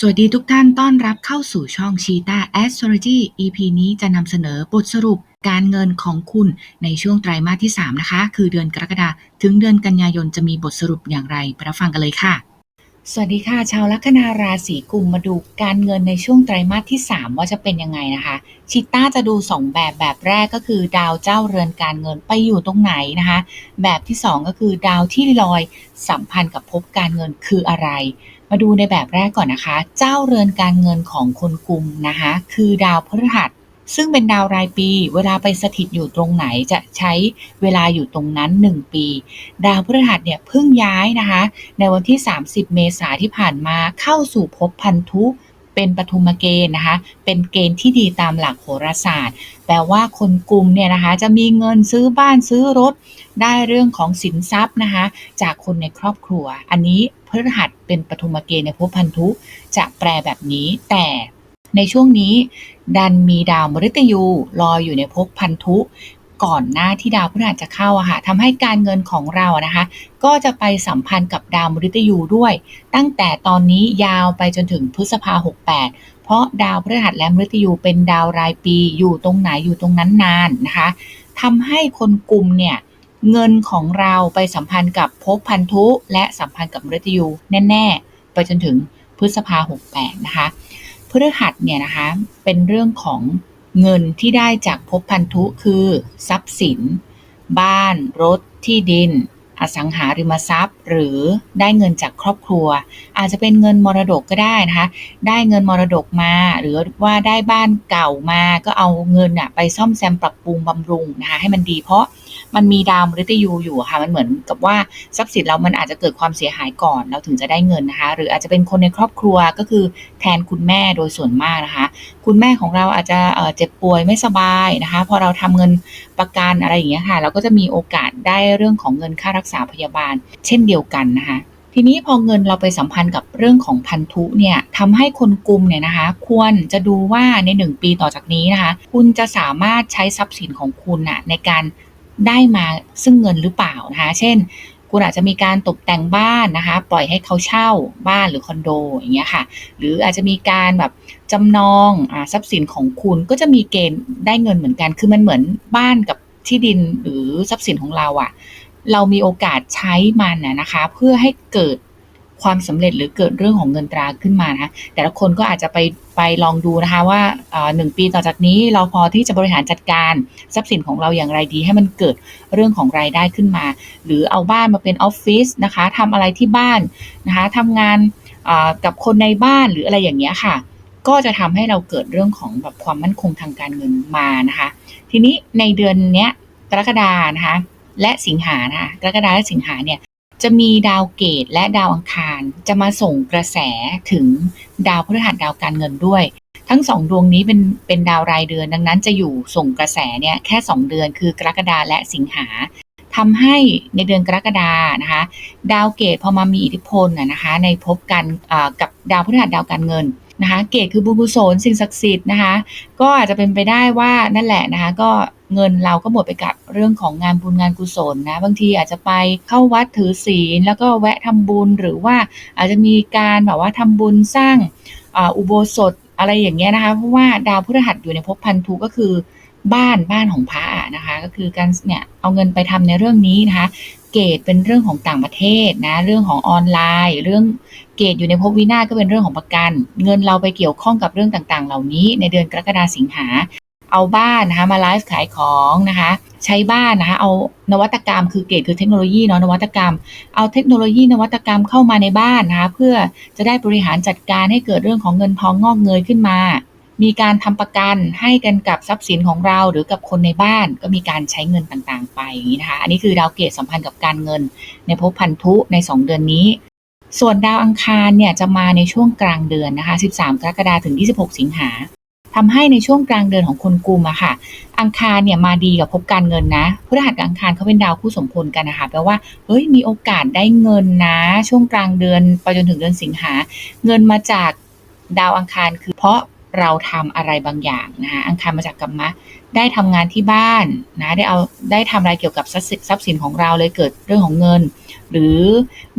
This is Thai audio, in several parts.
สวัสดีทุกท่านต้อนรับเข้าสู่ช่อง Cheetah Astrology EP นี้จะนำเสนอบทสรุปการเงินของคุณในช่วงไตรมาสที่ 3 นะคะ คือเดือนกรกฎาถึงเดือนกันยายนจะมีบทสรุปอย่างไรไปรับฟังกันเลยค่ะ สวัสดีค่ะ ชาวลัคนาราศีกุมมาดูการเงินในช่วงไตรมาสที่ 3 ว่าจะเป็นยังไงนะคะ ชิต้าจะดู 2 แบบแบบแรกก็คือ ดาวเจ้าเรือนการเงินไปอยู่ตรงไหนนะคะ แบบที่ 2 ก็คือดาวที่ลอยสัมพันธ์กับภพการเงินคืออะไร มาดูในแบบแรกก่อนนะคะ เจ้าเรือนการเงินของคนกลุ่มนะคะ คือดาวพฤหัส ซึ่งเป็นดาวรายปี เวลาไปสถิตอยู่ตรงไหนจะใช้เวลาอยู่ตรงนั้น 1 ปี ดาวพฤหัสเนี่ยเพิ่งย้ายนะคะ ในวันที่ 30 เมษาที่ผ่านมาเข้าสู่ภพพันธุเป็นปฐุมเกณฑ์นะคะ เป็นเกณฑ์ที่ดีตามหลักโหราศาสตร์ แปลว่าคนกลุ่มเนี่ยนะคะ จะมีเงินซื้อบ้านซื้อรถ ได้เรื่องของสินทรัพย์นะคะ จากคนในครอบครัว อันนี้ ฤหัสเป็นปฐุมเกณฑ์ในภพพันธุ จะแปลแบบนี้ แต่ในช่วงนี้ ดันมีดาวมฤตยูลอยอยู่ในภพพันธุ ก่อนหน้าที่ดาวพฤหัสจะเข้าอะค่ะทำให้การเงินของเราอะนะคะ ก็จะไปสัมพันธ์กับดาวมฤตยูด้วย ตั้งแต่ตอนนี้ยาวไปจนถึงพฤษภา68เพราะดาวพฤหัสและมฤตยูเป็นดาวรายปีอยู่ตรงไหนอยู่ตรงนั้นนานนะคะทำให้คนกลุ่มเนี่ย เงินของเราไปสัมพันธ์กับภพพันธุและสัมพันธ์กับมฤตยูแน่ ๆ ไปจนถึงพฤษภา68นะคะพฤหัสเนี่ยนะคะเป็นเรื่องของเงินที่ได้จากภพพันธุคือ ทรัพย์สิน บ้านรถ ที่ดิน อสังหาริมทรัพย์ หรือได้เงินจากครอบครัว อาจจะเป็นเงินมรดกก็ได้นะคะได้เงินมรดกมา หรือว่าได้บ้านเก่ามาก็เอาเงินอะไปซ่อมแซมปรับปรุงบำรุงนะคะให้มันดีเพราะ มันมีดาวมฤตยูอยู่ค่ะ มันเหมือนกับว่าทรัพย์สินเรามันอาจจะเกิดความเสียหายก่อนเราถึงจะได้เงินนะคะ หรืออาจจะเป็นคนในครอบครัวก็คือแทนคุณแม่โดยส่วนมากนะคะ คุณแม่ของเราอาจจะเจ็บป่วยไม่สบายนะคะ พอเราทำเงินประกันอะไรอย่างเงี้ยค่ะ เราก็จะมีโอกาสได้เรื่องของเงินค่ารักษาพยาบาล เช่นเดียวกันนะคะทีนี้พอเงินเราไปสัมพันธ์กับเรื่องของพันธุเนี่ยทำให้คนกลุ่มเนี่ยนะคะ ควรจะดูว่าใน 1 ปีต่อจากนี้นะคะ คุณจะสามารถใช้ทรัพย์สินของคุณนะในการ ได้มาซึ่งเงินหรือเปล่านะคะเช่น คุณอาจจะมีการตกแต่งบ้านนะคะ ปล่อยให้เขาเช่าบ้านหรือคอนโดอย่างเงี้ยค่ะ หรืออาจจะมีการแบบจำนองอทรัพย์สินของคุณก็จะมีเกณฑ์ได้เงินเหมือนกัน คือมันเหมือนบ้านกับที่ดินหรือทรัพย์สินของเราอะเรามีโอกาสใช้มันนะนะคะ เพื่อให้เกิด ความสำเร็จหรือเกิดเรื่องของเงินตราขึ้นมานะแต่ละคนก็อาจจะไปไปลองดูนะคะว่าหนึ่งปีต่อจากนี้เราพอที่จะบริหารจัดการทรัพย์สินของเราอย่างไรดี ให้มันเกิดเรื่องของรายได้ขึ้นมา หรือเอาบ้านมาเป็นออฟฟิศนะคะทำอะไรที่บ้านนะคะทำงานกับคนในบ้านหรืออะไรอย่างเงี้ยค่ะ ก็จะทำให้เราเกิดเรื่องของแบบความมั่นคงทางการเงินมานะคะ ทีนี้ในเดือนเนี้ยกรกฎานะคะและสิงหานะคะกรกฎาและสิงหาเนี่ย จะมีดาวเกตและดาวอังคาร จะมาส่งกระแสถึงดาวพฤหัสดาวการเงินด้วย ทั้งสองดวงนี้เป็นเป็นดาวรายเดือน ดังนั้นจะอยู่ส่งกระแสเนี่ยแค่ 2 เดือนคือกรกฎาและสิงหาทำให้ในเดือนกรกฎานะคะ ดาวเกตพอมามีอิทธิพลนะคะในพบกันกับดาวพฤหัสดาวการเงิน นะคะเกตคือบุญกุศลสิ่งศักดิ์สิทธิ์นะคะก็อาจจะเป็นไปได้ว่านั่นแหละนะคะก็เงินเราก็หมดไปกับเรื่องของงานบุญงานกุศลนะบางทีอาจจะไปเข้าวัดถือศีล แล้วก็แวะทำบุญหรือว่าอาจจะมีการแบบว่าทำบุญสร้างอ,อุโบสถอะไรอย่างเงี้ยนะคะเพราะว่าดาวพฤหัสอยู่ในภพพันธุก็คือบ้านบ้านของพระอะนะคะ ก็คือการเนี่ยเอาเงินไปทำในเรื่องนี้นะคะ เกตเป็นเรื่องของต่างประเทศนะเรื่องของออนไลน์ เรื่อง เกตอยู่ในภพวินาศก็เป็นเรื่องของประกัน เงินเราไปเกี่ยวข้องกับเรื่องต่างๆ เหล่านี้ในเดือนกรกฎาสิงหา เอาบ้านนะคะมาไลฟ์ขายของนะคะ ใช้บ้านนะคะเอานวัตกรรมคือเกตคือเทคโนโลยีเนาะนวัตกรรม เอาเทคโนโลยีนวัตกรรมเข้ามาในบ้านนะคะเพื่อจะได้บริหารจัดการให้เกิดเรื่องของเงินทองงอกเงยขึ้นมา มีการทำประกันให้กันกับทรัพย์สินของเราหรือกับคนในบ้าน ก็มีการใช้เงินต่างๆ ไปอย่างนี้นะคะ อันนี้คือดาวเกตสัมพันธ์กับการเงิน ในภพพันธุใน 2 เดือนนี้ ส่วนดาวอังคารเนี่ยจะมาในช่วงกลางเดือนนะคะ 13 กรกฎาคมถึง 26 สิงหาทำให้ในช่วงกลางเดือนของคนกุมอะค่ะ อังคารเนี่ยมาดีกับพบการเงินนะพฤหัสกับอังคารเขาเป็นดาวคู่สมพลกันนะคะแปลว่าเฮ้ยมีโอกาสได้เงินนะ ช่วงกลางเดือนไปจนถึงเดือนสิงหา เงินมาจากดาวอังคารคือเพราะ เราทำอะไรบางอย่างนะคะอังคารมาจากกัมมะ ได้ทำงานที่บ้านนะได้เอาได้ทำอะไรเกี่ยวกับทรัพย์สินของเราเลยเกิดเรื่องของเงิน หรือ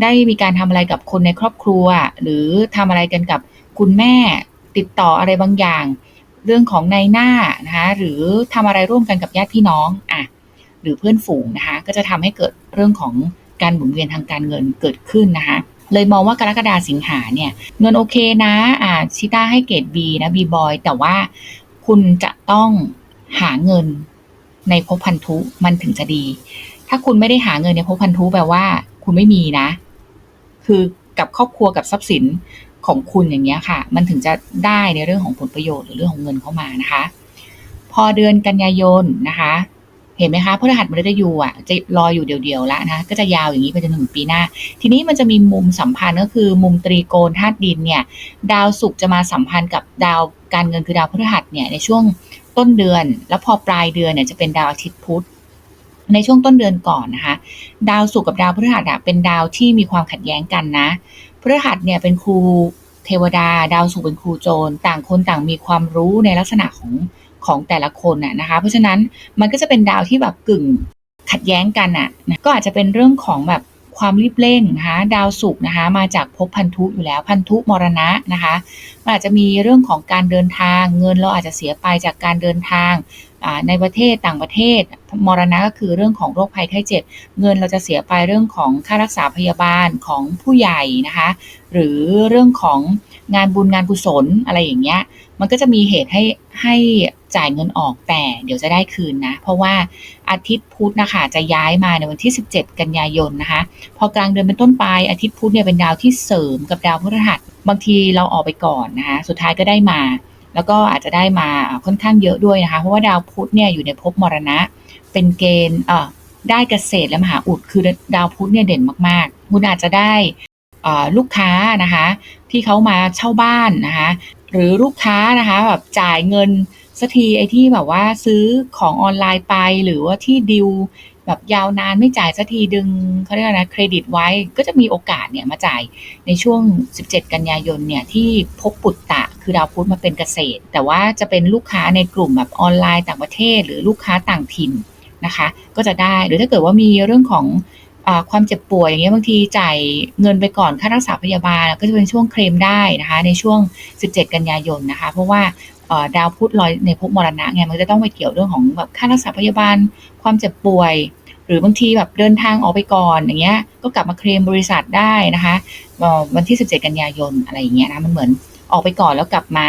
ได้มีการทำอะไรกับคนในครอบครัว หรือทำอะไรกันกับคุณแม่ติดต่ออะไรบางอย่าง เรื่องของในหน้านะคะหรือทำอะไรร่วมกันกับญาติพี่น้องอะหรือเพื่อนฝูงนะคะก็จะทำให้เกิดเรื่องของการหมุนเวียนทางการเงินเกิดขึ้นนะคะ เลยมองว่ากรกฎาสิงหาเนี่ยเงินโอเคนะอ่าชิต้าให้เกรด B นะ B boy แต่ว่าคุณจะต้องหาเงินในภพพันธุมันถึงจะดี ถ้าคุณไม่ได้หาเงินในภพพันธุแปลว่า คุณไม่มีนะ คือกับครอบครัวกับทรัพย์สินของคุณอย่างเงี้ยค่ะ มันถึงจะได้ในเรื่องของผลประโยชน์หรือเรื่องของเงินเข้ามานะคะ พอเดือนกันยายนนะคะ เห็นไหมคะพฤหัสมฤตยูอะจะรออยู่เดียวๆแล้วนะก็จะยาวอย่างนี้ไปจนถึงปีหน้า ทีนี้มันจะมีมุมสัมพันธ์ก็คือมุมตรีโกณธาตุดินเนี่ยดาวศุกร์จะมาสัมพันธ์กับดาวการเงินคือดาวพฤหัสเนี่ยในช่วงต้นเดือน แล้วพอปลายเดือนเนี่ยจะเป็นดาวอาทิตย์พุธในช่วงต้นเดือนก่อนนะคะ ดาวศุกร์กับดาวพฤหัสอะเป็นดาวที่มีความขัดแย้งกันนะพฤหัสเนี่ยเป็นครูเทวดา ดาวศุกร์เป็นครูโจร ต่างคนต่างมีความรู้ในลักษณะของ ของแต่ละคนน่ะนะคะ เพราะฉะนั้นมันก็จะเป็นดาวที่แบบกึ่งขัดแย้งกันอะนะก็อาจจะเป็นเรื่องของแบบความรีบเร่งนะคะดาวศุกร์นะคะมาจากภพพันธุอยู่แล้วพันธุมรณะนะคะมันอาจจะมีเรื่องของการเดินทาง เงินเราอาจจะเสียไปจากการเดินทางในประเทศต่างประเทศ มรณะก็คือเรื่องของโรคภัยไข้เจ็บเงินเราจะเสียไปเรื่องของค่ารักษาพยาบาลของผู้ใหญ่นะคะหรือเรื่องของงานบุญงานกุศลอะไรอย่างเงี้ยมันก็จะมีเหตุให้ให้ จ่ายเงินออกแต่เดี๋ยวจะได้คืนนะ เพราะว่าอาทิตย์พุธนะคะจะย้ายมาในวันที่ 17 กันยายนนะคะ พอกลางเดือนเป็นต้นไปอาทิตย์พุธเนี่ยเป็นดาวที่เสริมกับดาวพฤหัส บางทีเราออกไปก่อนนะคะ สุดท้ายก็ได้มา แล้วก็อาจจะได้มาค่อนข้างเยอะด้วยนะคะ เพราะว่าดาวพุธเนี่ยอยู่ในภพมรณะ เป็นเกณฑ์เอ่อได้เกษตรและมหาอุดคือดาวพุธเนี่ยเด่นมากๆ คุณอาจจะได้ลูกค้านะคะ ที่เขามาเช่าบ้านนะคะ หรือลูกค้านะคะแบบจ่ายเงิน สักทีไอ้ที่แบบว่าซื้อของออนไลน์ไปหรือว่าที่ดิวแบบยาวนานไม่จ่ายสักทีดึงเขาเรียกอะไรนะเครดิตไว้ก็จะมีโอกาสเนี่ยมาจ่ายในช่วง 17 กันยายนเนี่ยที่พบปุตตะคือดาวพุธมาเป็นเกษตร แต่ว่าจะเป็นลูกค้าในกลุ่มแบบออนไลน์ต่างประเทศ หรือลูกค้าต่างถิ่นนะคะ ก็จะได้หรือถ้าเกิดว่ามีเรื่องของอความเจ็บป่วยอย่างเงี้ยบางทีจ่ายเงินไปก่อนค่ารักษาพยาบาลก็จะเป็นช่วงเคลมได้นะคะ ในช่วง 17 กันยายนนะคะ เพราะว่า ดาวพุธลอยในภพมรณะไงมันจะต้องไปเกี่ยวเรื่องของแบบค่ารักษาพยาบาลความเจ็บป่วย หรือบางทีแบบเดินทางออกไปก่อนอย่างเงี้ยก็กลับมาเคลมบริษัทได้นะคะวันที่ 17 กันยายนอะไรอย่างเงี้ยนะมันเหมือนออกไปก่อนแล้วกลับมา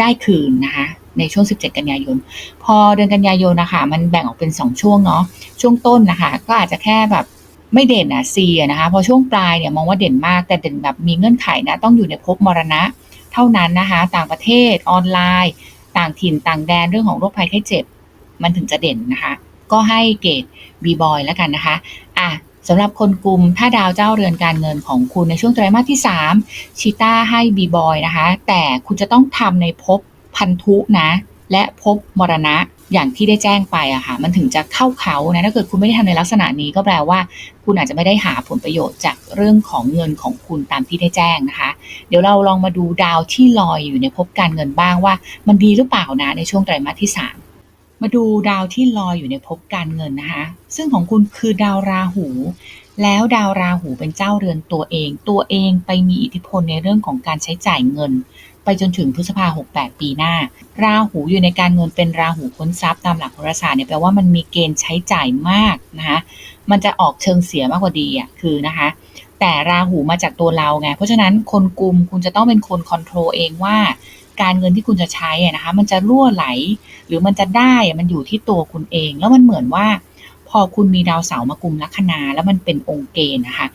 ได้คืนนะคะในช่วง 17 กันยายน พอเดือนกันยายนนะคะมันแบ่งออกเป็น 2 ช่วงเนาะช่วงต้นนะคะก็อาจจะแค่แบบไม่เด่นอะซีอะนะคะพอช่วงปลายเนี่ยมองว่าเด่นมากแต่เด่นแบบมีเงื่อนไขนะต้องอยู่ในภพมรณะ เท่านั้นนะคะต่างประเทศออนไลน์ ต่างถิ่นต่างแดนเรื่องของโรคภัยไข้เจ็บ มันถึงจะเด่นนะคะ ก็ให้เกรดบีบอยแล้วกันนะคะอะสำหรับคนกลุ่มถ้าดาวเจ้าเรือนการเงินของคุณในช่วงไตรมาสที่ 3 ชิต้าให้บีบอยนะคะ แต่คุณจะต้องทำในภพพันธุนะ และภพมรณะ อย่างที่ได้แจ้งไปอะค่ะมันถึงจะเข้าเขานะถ้าเกิดคุณไม่ได้ทำในลักษณะนี้ก็แปลว่า คุณอาจจะไม่ได้หาผลประโยชน์จากเรื่องของเงินของคุณตามที่ได้แจ้งนะคะ เดี๋ยวเราลองมาดูดาวที่ลอยอยู่ในภพการเงินบ้างว่า มันดีหรือเปล่านะในช่วงไตรมาสที่ 3 มาดูดาวที่ลอยอยู่ในภพการเงินนะคะ ซึ่งของคุณคือดาวราหูแล้วดาวราหูเป็นเจ้าเรือนตัวเอง ตัวเองไปมีอิทธิพลในเรื่องของการใช้จ่ายเงิน ไปจนถึงพฤษภา68ปีหน้า ราหูอยู่ในการเงินเป็นราหูค้นทรัพย์ตามหลักโหราศาสตร์เนี่ยแปลว่ามันมีเกณฑ์ใช้จ่ายมากนะคะมันจะออกเชิงเสียมากกว่าดีอะคือนะคะ แต่ราหูมาจากตัวเราไงเพราะฉะนั้นคนกลุ่มคุณจะต้องเป็นคนคอนโทรลเองว่า การเงินที่คุณจะใช้นะคะมันจะรั่วไหล หรือมันจะได้มันอยู่ที่ตัวคุณเอง แล้วมันเหมือนว่า พอคุณมีดาวเสาร์มากุมลัคนาแล้วมันเป็นองค์เกณฑ์นะคะ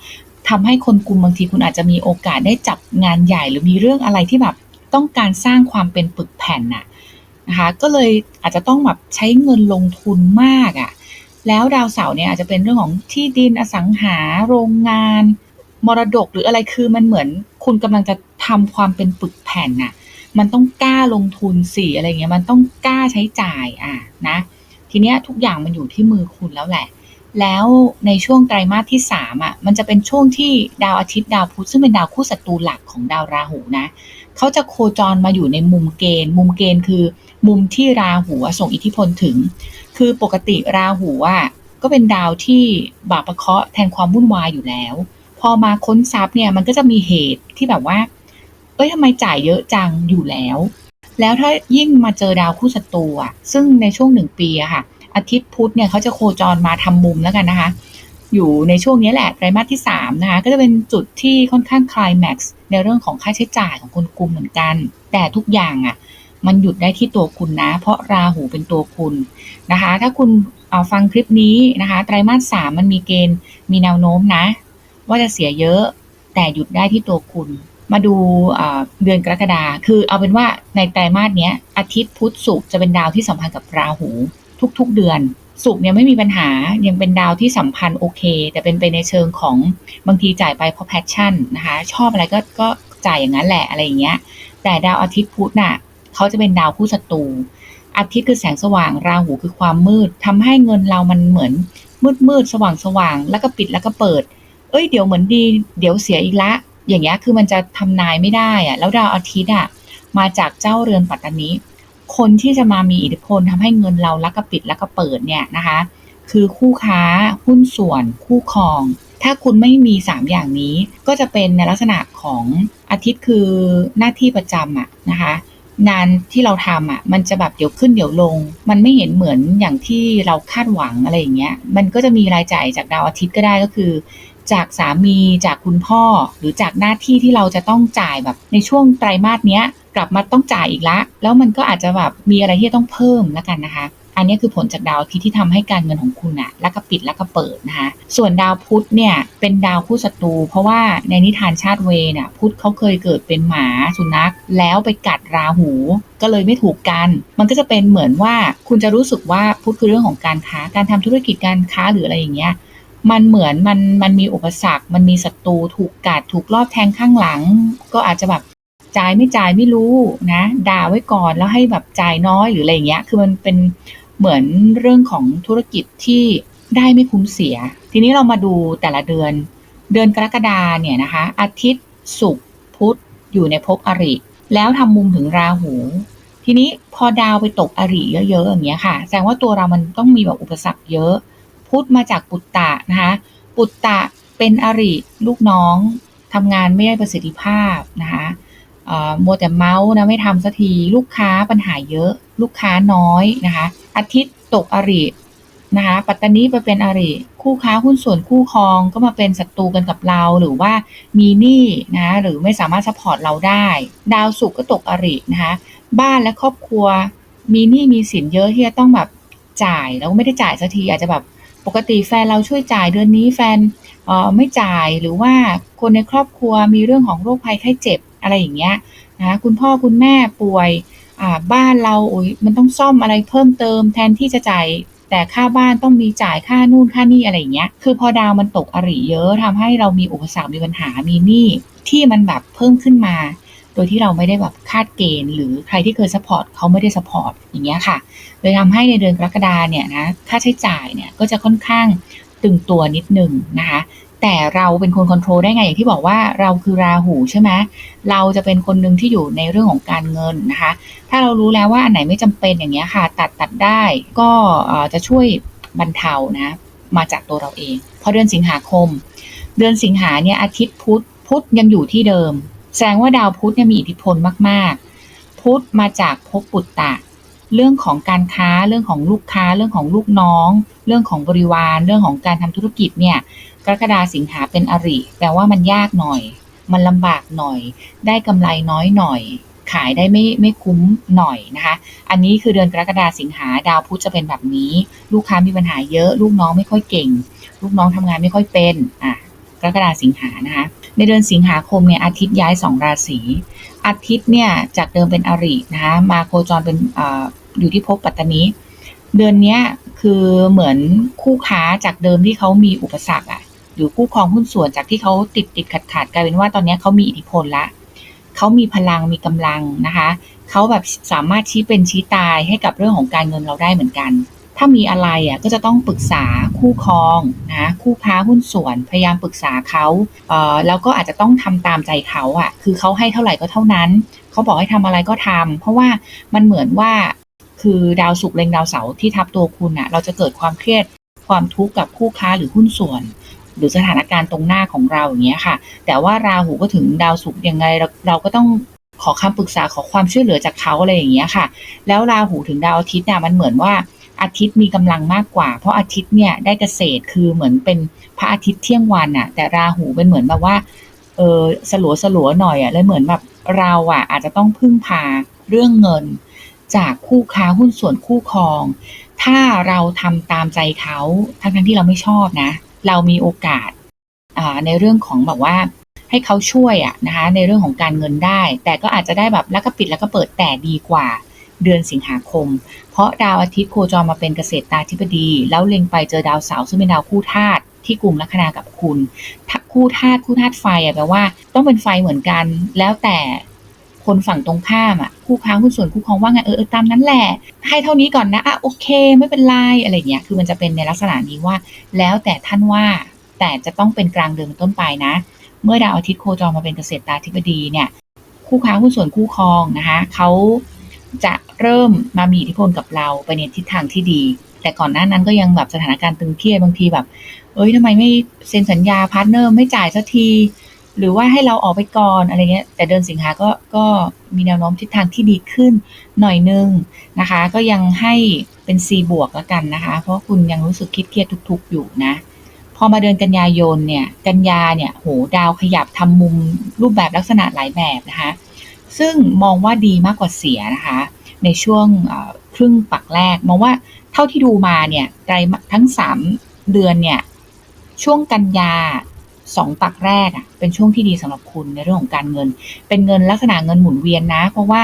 ทำให้คนกลุ่มบางทีคุณอาจจะมีโอกาสได้จับงานใหญ่หรือมีเรื่องอะไรที่แบบ ต้องการสร้างความเป็นปึกแผ่นน่ะนะคะก็เลยอาจจะต้องแบบใช้เงินลงทุนมากอะ่ะแล้วดาวเสาร์เนี่ยอาจจะเป็นเรื่องของที่ดินอสังหาโรงงาน มรดกหรืออะไรคือมันเหมือนคุณกำลังจะทำความเป็นปึกแผ่นน่ะมันต้องกล้าลงทุนสิอะไรเงี้ยมันต้องกล้าใช้จ่ายอะนะทีเนี้ยทุกอย่างมันอยู่ที่มือคุณแล้วแหละ แล้วในช่วงไตรมาสที่3อะมันจะเป็นช่วงที่ดาวอาทิตย์ดาวพุธซึ่งเป็นดาวคู่ศัตรูหลักของดาวราหูนะ เขาจะโคจรมาอยู่ในมุมเกณฑ์ มุมเกณฑ์คือ มุมที่ราหูส่งอิทธิพลถึง คือปกติราหูอะก็เป็นดาวที่บาปประเคาะแทนความวุ่นวายอยู่แล้ว พอมาค้นทรัพย์เนี่ยมันก็จะมีเหตุที่แบบว่า เอ้ยทำไมจ่ายเยอะจังอยู่แล้ว แล้วถ้ายิ่งมาเจอดาวคู่ศัตรูอะซึ่งในช่วงหนึ่งปีอะค่ะ อาทิตย์พุธเนี่ยเขาจะโคจรมาทำมุมแล้วกันนะคะ อยู่ในช่วงนี้แหละไตรมาสที่3นะคะก็จะเป็นจุดที่ค่อนข้างคลายแม็กซ์ในเรื่องของค่าใช้จ่ายของคนกลุ่มเหมือนกัน แต่ทุกอย่างอะมันหยุดได้ที่ตัวคุณนะ เพราะราหูเป็นตัวคุณนะคะ ถ้าคุณเอาฟังคลิปนี้นะคะ ไตรมาสสามมันมีเกณฑ์มีแนวโน้มนะ ว่าจะเสียเยอะ แต่หยุดได้ที่ตัวคุณ มาดูเดือนกรกฎาคือเอาเป็นว่าในไตรมาสเนี้ยอาทิตย์พุธศุกร์จะเป็นดาวที่สัมพันธ์กับราหูทุกๆเดือน ศุกเนี่ยไม่มีปัญหายังเป็นดาวที่สัมพันธ์โอเค แต่เป็นไปในเชิงของบางทีจ่ายไปเพราะแพชชั่นนะคะ ชอบอะไรก็ก็จ่ายอย่างนั้นแหละอะไรอย่างเงี้ย แต่ดาวอาทิตย์พุธน่ะเขาจะเป็นดาวคู่ศัตรูอาทิตย์คือแสงสว่างราหูคือความมืดทำให้เงินเรามันเหมือนมืดมืดสว่างสว่างแล้วก็ปิดแล้วก็เปิด เอ้ยเดี๋ยวเหมือนดีเดี๋ยวเสียอีกละ อย่างเงี้ยคือมันจะทำนายไม่ได้อะแล้วดาวอาทิตย์อะมาจากเจ้าเรือนปัตตานี คนที่จะมามีอิทธิพลทำให้เงินเราล้วก็ปิดแล้วก็เปิดเนี่ยนะคะ คือคู่ค้าหุ้นส่วน คู่ครอง ถ้าคุณไม่มี 3 อย่างนี้ ก็จะเป็นในลักษณะของอาทิตย์คือหน้าที่ประจำอะนะคะงานที่เราทำอะ มันจะแบบเดี๋ยวขึ้นเดี๋ยวลง มันไม่เห็นเหมือนอย่างที่เราคาดหวังอะไรอย่างเงี้ย มันก็จะมีรายจ่ายจากดาวอาทิตย์ก็ได้ก็คือ จากสามีจากคุณพ่อหรือจากหน้าที่ที่เราจะต้องจ่ายแบบในช่วงไตรมาสเนี้ย กลับมาต้องจ่ายอีกละ แล้วมันก็อาจจะแบบมีอะไรที่ต้องเพิ่มแล้วกันนะคะ อันนี้คือผลจากดาวอาทิตย์ที่ทำให้การเงินของคุณอะแล้วก็ปิดแล้วก็เปิดนะคะ ส่วนดาวพุธเนี่ยเป็นดาวคู่ศัตรู เพราะว่าในนิทานชาติเวเนี่ยพุธเขาเคยเกิดเป็นหมาสุนัข แล้วไปกัดราหูก็เลยไม่ถูกกัน มันก็จะเป็นเหมือนว่าคุณจะรู้สึกว่าพุธคือเรื่องของการค้า การทำธุรกิจการค้าหรืออะไรอย่างเงี้ยมันเหมือนมันมันมีอุปสรรค มันมีศัตรูถูกกัดถูกลอบแทงข้างหลัง ก็อาจจะแบบ จ่ายไม่จ่ายไม่รู้นะด่าไว้ก่อนแล้วให้แบบจ่ายน้อยหรืออะไรเงี้ย คือมันเป็นเหมือนเรื่องของธุรกิจที่ได้ไม่คุ้มเสีย ทีนี้เรามาดูแต่ละเดือน เดือนกรกฎาเนี่ยนะคะ อาทิตย์ศุกร์พุธอยู่ในภพอริ แล้วทำมุมถึงราหู ทีนี้พอดาวไปตกอริเยอะๆอย่างเงี้ยค่ะ แสดงว่าตัวเรามันต้องมีแบบอุปสรรคเยอะ พุธมาจากปุตตะนะคะ ปุตตะเป็นอริลูกน้องทำงานไม่ได้ประสิทธิภาพนะคะ มัวแต่เมาส์นะไม่ทำสักทีลูกค้าปัญหาเยอะ ลูกค้าน้อยนะคะ อาทิตย์ตกอรินะคะปัตตานีไปเป็นอริคู่ค้าหุ้นส่วนคู่ครองก็มาเป็นศัตรูกันกับเราหรือว่ามีหนี้นะหรือไม่สามารถสปอร์ตเราได้ ดาวศุกก็ตกอรินะคะบ้านและครอบครัว มีหนี้มีสินเยอะที่จะต้องแบบจ่ายแล้วไม่ได้จ่ายสักทีอาจจะแบบปกติแฟนเราช่วยจ่ายเดือนนี้แฟนไม่จ่ายหรือว่าคนในครอบครัวมีเรื่องของโรคภัยไข้เจ็บ อะไรอย่างเงี้ยนะคุณพ่อคุณแม่ป่วยบ้านเราโอ้ยมันต้องซ่อมอะไรเพิ่มเติมแทนที่จะจ่ายแต่ค่าบ้านต้องมีจ่ายค่านู่นค่านี่อะไรอย่างเงี้ย คือพอดาวมันตกอริเยอะทำให้เรามีอุปสรรคมีปัญหามีหนี้ที่มันแบบเพิ่มขึ้นมา โดยที่เราไม่ได้แบบคาดเกณฑ์ หรือใครที่เคยสปอร์ตเขาไม่ได้สปอร์ตอย่างเงี้ยค่ะ เลยทำให้ในเดือนกรกฎาเนี่ยนะค่าใช้จ่ายเนี่ยก็จะค่อนข้างตึงตัวนิดนึงนะคะ แต่เราเป็นคนคอนโทรลได้ไงอย่างที่บอกว่าเราคือราหูใช่ไหมเราจะเป็นคนหนึ่งที่อยู่ในเรื่องของการเงินนะคะ ถ้าเรารู้แล้วว่าอันไหนไม่จำเป็นอย่างเงี้ยค่ะ ตัดตัดได้ก็จะช่วยบรรเทานะมาจากตัวเราเอง พอเดือนสิงหาคม เดือนสิงหาเนี่ยอาทิตย์พุธพุธยังอยู่ที่เดิม แสดงว่าดาวพุธเนี่ยมีอิทธิพลมากๆ พุธมาจากภพปุตตะ เรื่องของการค้าเรื่องของลูกค้า เรื่องของลูกน้อง เรื่องของบริวาร เรื่องของการทำธุรกิจเนี่ย กรกฎาสิงหาเป็นอริแปลว่ามันยากหน่อย มันลำบากหน่อย ได้กำไรน้อยหน่อย ขายได้ไม่ไม่คุ้มหน่อยนะคะ อันนี้คือเดือนกรกฎาสิงหาดาวพุธจะเป็นแบบนี้ ลูกค้ามีปัญหาเยอะ ลูกน้องไม่ค่อยเก่ง ลูกน้องทำงานไม่ค่อยเป็นอะกรกฎาสิงหานะคะ ในเดือนสิงหาคมเนี่ยอาทิตย์ย้ายสองราศีอาทิตย์เนี่ยจากเดิมเป็นอรินะคะมาโคจรเป็นออยู่ที่ภพปัตตานีเดือนนี้คือเหมือนคู่ค้าจากเดิมที่เขามีอุปสรรคอะ หรือคู่ครองหุ้นส่วนจากที่เขาติดติดขัดขัดกลายเป็นว่าตอนนี้เขามีอิทธิพลละเขามีพลังมีกำลังนะคะเขาแบบสามารถชี้เป็นชี้ตายให้กับเรื่องของการเงินเราได้เหมือนกัน ถ้ามีอะไรอะก็จะต้องปรึกษาคู่ครองนะคู่ค้าหุ้นส่วน พยายามปรึกษาเขาเออแล้วก็อาจจะต้องทำตามใจเขาอะคือเขาให้เท่าไหร่ก็เท่านั้นเขาบอกให้ทำอะไรก็ทำเพราะว่ามันเหมือนว่าคือดาวศุกร์เล็งดาวเสาร์ที่ทับตัวคุณอะเราจะเกิดความเครียดความทุกข์กับคู่ค้าหรือหุ้นส่วน หรือสถานการณ์ตรงหน้าของเราอย่างเงี้ยค่ะ แต่ว่าราหูก็ถึงดาวศุกร์ยังไงเราเราก็ต้องขอคำปรึกษาขอความช่วยเหลือจากเขาอะไรอย่างเงี้ยค่ะ แล้วราหูถึงดาวอาทิตย์เนี่ยมันเหมือนว่าอาทิตย์มีกำลังมากกว่า เพราะอาทิตย์เนี่ยได้เกษตรคือเหมือนเป็นพระอาทิตย์เที่ยงวันอะแต่ราหูเป็นเหมือนแบบว่าเออสลัวสลัวหน่อยอะเลยเหมือนแบบเราอะอาจจะต้องพึ่งพาเรื่องเงิน จากคู่ค้าหุ้นส่วนคู่ครอง ถ้าเราทำตามใจเขาทั้งทั้งที่เราไม่ชอบนะ เรามีโอกาสในเรื่องของแบบว่าให้เขาช่วยอะนะคะในเรื่องของการเงินได้ แต่ก็อาจจะได้แบบแล้วก็ปิดแล้วก็เปิดแต่ดีกว่าเดือนสิงหาคม เพราะดาวอาทิตย์โคจรมาเป็นเกษตรตาธิบดี แล้วเล็งไปเจอดาวเสาร์ซึ่งเป็นดาวคู่ธาตุที่กลุ่มลัคนากับคุณคู่ธาตุคู่ธาตุไฟอะแปลว่าต้องเป็นไฟเหมือนกัน แล้วแต่ คนฝั่งตรงข้ามอะคู่ค้าหุ้นส่วนคู่ครองว่าไงเออเออตามนั้นแหละ ให้เท่านี้ก่อนนะอะโอเค ไม่เป็นไรอะไรเงี้ยคือมันจะเป็นในลักษณะนี้ว่า แล้วแต่ท่านว่าแต่จะต้องเป็นกลางเดือนต้นไปนะ เมื่อดาวอาทิตย์โคจรมาเป็นเกษตรตาธิบดีเนี่ย คู่ค้าหุ้นส่วนคู่ครองนะคะเขาจะเริ่มมามีอิทธิพลกับเราไปในทิศทางที่ดี แต่ก่อนหน้านั้นก็ยังแบบสถานการณ์ตึงเครียดบางทีแบบ เอ้ยทำไมไม่เซ็นสัญญาพาร์ทเนอร์ไม่จ่ายสักที หรือว่าให้เราออกไปก่อนอะไรเงี้ย แต่เดือนสิงหาก็ก็มีแนวโน้มทิศทางที่ดีขึ้นหน่อยนึงนะคะ ก็ยังให้เป็น C บวกแล้วกันนะคะ เพราะคุณยังรู้สึกคิดเครียดทุก ๆ อยู่นะ พอมาเดือนกันยายนเนี่ย กันยาเนี่ย โห ดาวขยับทำมุมรูปแบบลักษณะหลายแบบนะคะ ซึ่งมองว่าดีมากกว่าเสียนะคะ ในช่วงครึ่งปักแรก มองว่าเท่าที่ดูมาเนี่ยไตรทั้ง 3 เดือนเนี่ย ช่วงกันยา สองปักแรกอะเป็นช่วงที่ดีสำหรับคุณในเรื่องของการเงิน เป็นเงินลักษณะเงินหมุนเวียนนะ เพราะว่า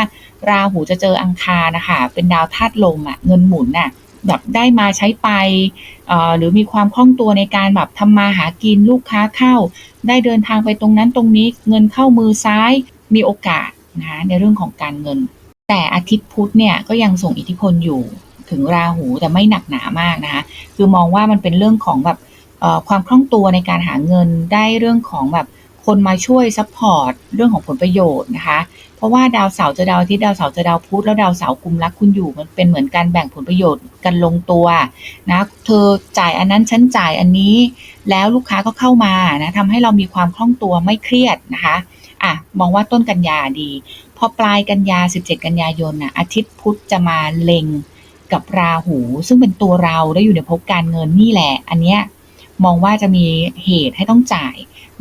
ราหูจะเจออังคารนะคะเป็นดาวธาตุลมอะเงินหมุนน่ะแบบได้มาใช้ไปหรือมีความคล่องตัวในการแบบทำมาหากินลูกค้าเข้า ได้เดินทางไปตรงนั้นตรงนี้เงินเข้ามือซ้ายมีโอกาสนะในเรื่องของการเงิน แต่อาทิตย์พุธเนี่ยก็ยังส่งอิทธิพลอยู่ถึงราหูแต่ไม่หนักหนามากนะคะคือมองว่ามันเป็นเรื่องของแบบ ความคล่องตัวในการหาเงินได้เรื่องของแบบคนมาช่วยซัพพอร์ตเรื่องของผลประโยชน์นะคะ เพราะว่าดาวเสาร์จอดาวอาทิตย์ดาวเสาร์จอดาวพุธแล้วดาวเสาร์กุมรักคุณอยู่มันเป็นเหมือนการแบ่งผลประโยชน์กันลงตัวนะเธอจ่ายอันนั้นฉันจ่ายอันนี้ แล้วลูกค้าก็เข้ามานะทำให้เรามีความคล่องตัวไม่เครียดนะคะอะมองว่าต้นกันยาดี พอปลายกันยา 17 กันยายนนะอาทิตย์พุธจะมาเล็งกับราหู ซึ่งเป็นตัวเราได้อยู่ในภพการเงินนี่แหละ อันเนี้ย มองว่าจะมีเหตุให้ต้องจ่าย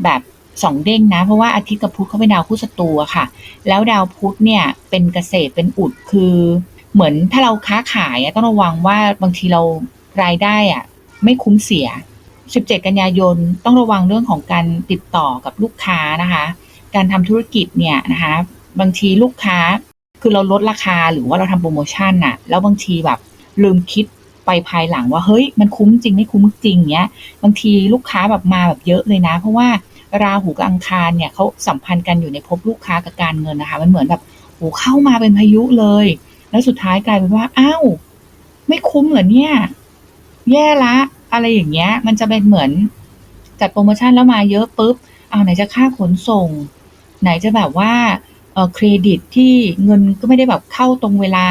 แบบสองเด้งนะ เพราะว่าอาทิตย์กับพุธเขาเป็นดาวคู่ศัตรูค่ะ แล้วดาวพุธเนี่ยเป็นเกษตรเป็นอุดคือเหมือนถ้าเราค้าขายต้องระวังว่าบางทีเรารายได้อะไม่คุ้มเสีย 17 กันยายนต้องระวังเรื่องของการติดต่อกับลูกค้านะคะ การทำธุรกิจเนี่ยนะคะบางทีลูกค้าคือเราลดราคาหรือว่าเราทำโปรโมชั่นน่ะแล้วบางทีแบบลืมคิด ไปภายหลังว่าเฮ้ยมันคุ้มจริงไม่คุ้มจริงเนี้ยบางทีลูกค้าแบบมาแบบเยอะเลยนะ เพราะว่าราหูกับอังคารเนี่ยเขาสัมพันธ์กันอยู่ในภพลูกค้ากับการเงินนะคะ มันเหมือนแบบโอ้เข้ามาเป็นพายุเลย แล้วสุดท้ายกลายเป็นว่าอ้าวไม่คุ้มเหรอเนี่ย แย่ละ อะไรอย่างเงี้ย มันจะเป็นเหมือนจัดโปรโมชั่นแล้วมาเยอะปุ๊บเอาไหนจะค่าขนส่ง ไหนจะแบบว่าเครดิตที่เงินก็ไม่ได้แบบเข้าตรงเวลา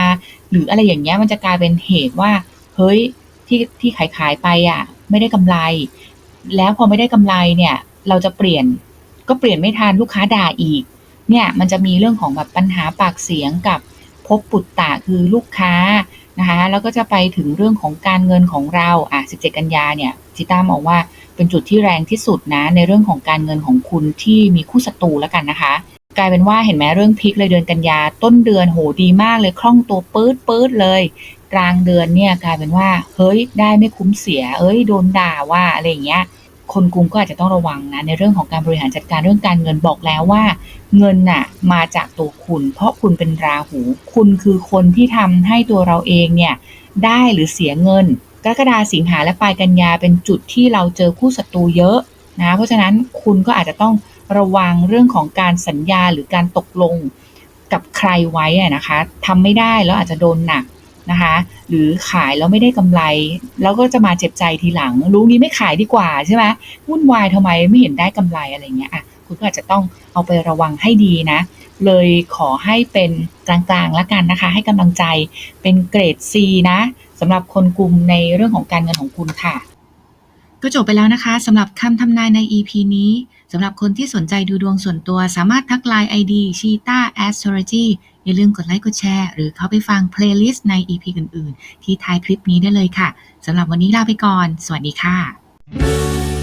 หรืออะไรอย่างเงี้ยมันจะกลายเป็นเหตุว่า เฮ้ยที่ที่ขายขายไปอะ ไม่ได้กำไร แล้วพอไม่ได้กำไรเนี่ย เราจะเปลี่ยนก็เปลี่ยนไม่ทันลูกค้าด่าอีก เนี่ยมันจะมีเรื่องของแบบปัญหาปากเสียงกับพบปุตตะคือลูกค้านะคะแล้วก็จะไปถึงเรื่องของการเงินของเราอะ 17 กันยาเนี่ยจิต้ามองว่าเป็นจุดที่แรงที่สุดนะ ในเรื่องของการเงินของคุณที่มีคู่ศัตรูแล้วกันนะคะ กลายเป็นว่าเห็นไหมเรื่องพลิกเลยเดือนกันยา ต้นเดือนโหดีมากเลยคล่องตัวปื๊ดปื๊ดเลย กลางเดือนเนี่ยกลายเป็นว่า เฮ้ยได้ไม่คุ้มเสีย เอ้ยโดนด่าว่าอะไรอย่างเงี้ยคนกรุงก็อาจจะต้องระวังนะในเรื่องของการบริหารจัดการเรื่องการเงินบอกแล้วว่า เงินน่ะมาจากตัวคุณ เพราะคุณเป็นราหู คุณคือคนที่ทำให้ตัวเราเองเนี่ยได้หรือเสียเงิน กรกฎาสิงหาและปลายกันยาเป็นจุดที่เราเจอคู่ศัตรูเยอะนะเพราะฉะนั้นคุณก็อาจจะต้องระวังเรื่องของการสัญญาหรือการตกลงกับใครไว้นะคะทำไม่ได้แล้วอาจจะโดนหนัก นะคะ หรือขายแล้วไม่ได้กำไร แล้วก็จะมาเจ็บใจทีหลัง รู้งี้ไม่ขายดีกว่าใช่ไหมวุ่นวายทำไมไม่เห็นได้กำไรอะไรเงี้ยอะคุณก็อาจจะต้องเอาไประวังให้ดีนะ เลยขอให้เป็นกลางๆแล้วกันนะคะ ให้กำลังใจเป็นเกรด C นะสำหรับคนกลุ่มในเรื่องของการเงินของคุณค่ะ ก็จบไปแล้วนะคะสำหรับคำทำนายใน EP นี้สำหรับคนที่สนใจดูดวงส่วนตัวสามารถทักไลน์ ID c h e e t a Astrology อย่าลืมกดไลค์กดแชร์ หรือเข้าไปฟังเพลย์ลิสต์ใน EP อื่น ๆ ที่ท้ายคลิปนี้ได้เลยค่ะสำหรับวันนี้ลาไปก่อน สวัสดีค่ะ